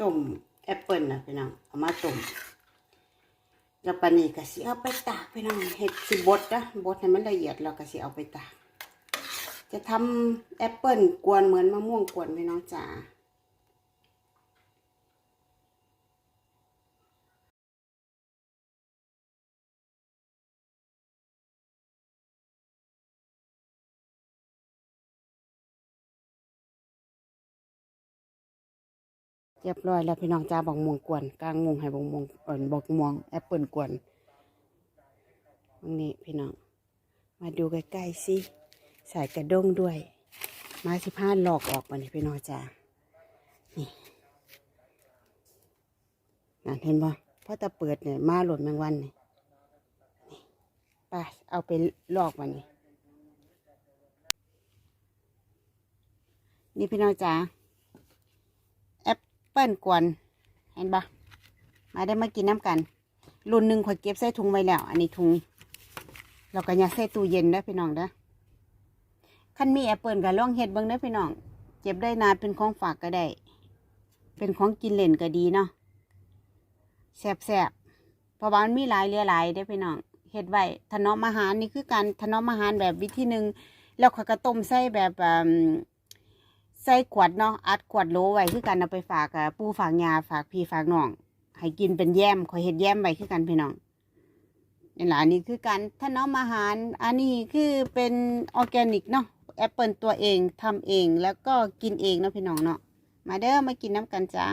ต้มแอปเปิลนะพี่น้องเอามาต้มแล้วปานี้ก็สิเอาไปตากพี่น้องเห็ดสิบดนะบดให้มันละเอียดแล้วก็สิเอาไปตาก จะทำแอปเปิลกวนเหมือนมะม่วงกวนพี่น้องจ๋า รียบร้อยแล้วพี่น้องจ้าบอกม่วงกวนกลางม่วงให้บอกม่วงเอิญบอกม่วงแอปเปิลกวนตรงนี้พี่น้อง มาดูใกล้ๆสิใส่กระด้งด้วย มาสิผ้าหลอกออกมานี่พี่น้องจ้านี่นั่นเห็นบ่พอตะเปิดเนี่ยมาหล่นแมงวันนี่นี่ไปเอาไปลอกมันนี่นี่พี่น้องจ้า ปเปิ้ลกวนเห็นปะมาได้มากินน้ำกัน รุ่นหนึ่งข่อยเก็บใส่ถุงไว้แล้ว อันนี้ถุง เราก็ยาใส่ตู้เย็นได้พี่น้องเด้อคันมีแอปเปิลก็ลองเฮ็ดเบิ่งได้พี่น้อง เก็บได้นานเป็นของฝากก็ได้ เป็นของกินเล่นก็ดีเนาะแซ่บเพราะว่ามันมีหลายเหลือหลายได้พี่น้องเฮ็ดไว้ถนอมอาหารนี่คือการถนอมอาหารแบบวิธีหนึ่งแล้วข่อยก็ต้มใส่แบบอ่า ใส่ขวดเนาะอัดขวดโหลไว้คือกันเอาไปฝากปูฝากยาฝากพี่ฝากน้องให้กินเป็นแยมขอยเห็ดแยมไว้คือกันพี่น้องนี่แหละนี่คือการถนอมอาหารอันนี้คือเป็นออร์แกนิกเนาะแอปเปิลตัวเองทำเองแล้วก็กินเองเนาะพี่น้องเนาะมาเด้อมากินน้ำกันจ้า